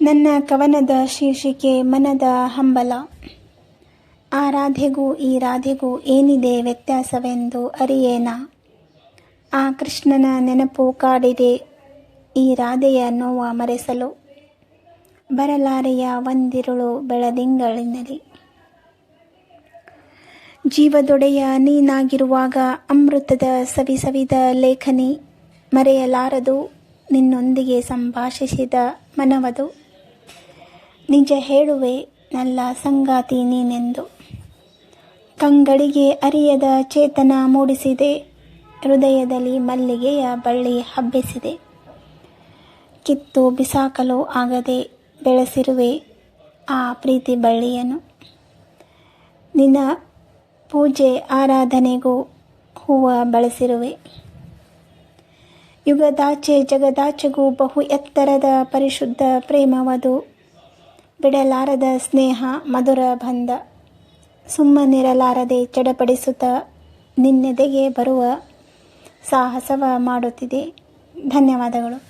ನನ್ನ ಕವನದ ಶೀರ್ಷಿಕೆ ಮನದ ಹಂಬಲ. ಆ ರಾಧೆಗೂ ಈ ರಾಧೆಗೂ ಏನಿದೆ ವ್ಯತ್ಯಾಸವೆಂದು ಅರಿಯೇನ? ಆ ಕೃಷ್ಣನ ನೆನಪು ಕಾಡಿದೆ ಈ ರಾಧೆಯ ನೋವ ಮರೆಸಲು ಬರಲಾರೆಯ ಒಂದಿರುಳು ಬೆಳದಿಂಗಳಿನಲ್ಲಿ. ಜೀವದೊಡೆಯ ನೀನಾಗಿರುವಾಗ ಅಮೃತದ ಸವಿ ಸವಿದ ಲೇಖನಿ ಮರೆಯಲಾರದು, ನಿನ್ನೊಂದಿಗೆ ಸಂಭಾಷಿಸಿದ ಮನವದು. ನಿಜ ಹೇಳುವೆ ನಲ್ಲ ಸಂಗಾತಿ ನೀನೆಂದು. ಕಂಗಳಿಗೆ ಅರಿಯದ ಚೇತನ ಮೂಡಿಸಿದೆ, ಹೃದಯದಲ್ಲಿ ಮಲ್ಲಿಗೆಯ ಬಳ್ಳಿ ಹಬ್ಬಿಸಿದೆ. ಕಿತ್ತು ಬಿಸಾಕಲು ಆಗದೆ ಬೆಳೆಸಿರುವೆ ಆ ಪ್ರೀತಿ ಬಳ್ಳಿಯನ್ನು. ನಿನ್ನ ಪೂಜೆ ಆರಾಧನೆಗೂ ಹೂವ ಬಳಸಿರುವೆ. ಯುಗದಾಚೆ ಜಗದಾಚೆಗೂ ಬಹು ಎತ್ತರದ ಪರಿಶುದ್ಧ ಪ್ರೇಮವದು. ಬಿಡಲಾರದ ಸ್ನೇಹ ಮಧುರ ಬಂಧ ಸುಮ್ಮನಿರಲಾರದೆ ಚಡಪಡಿಸುತ್ತ ನಿನ್ನೆದೆಗೆ ಬರುವ ಸಾಹಸವ ಮಾಡುತ್ತಿದೆ. ಧನ್ಯವಾದಗಳು.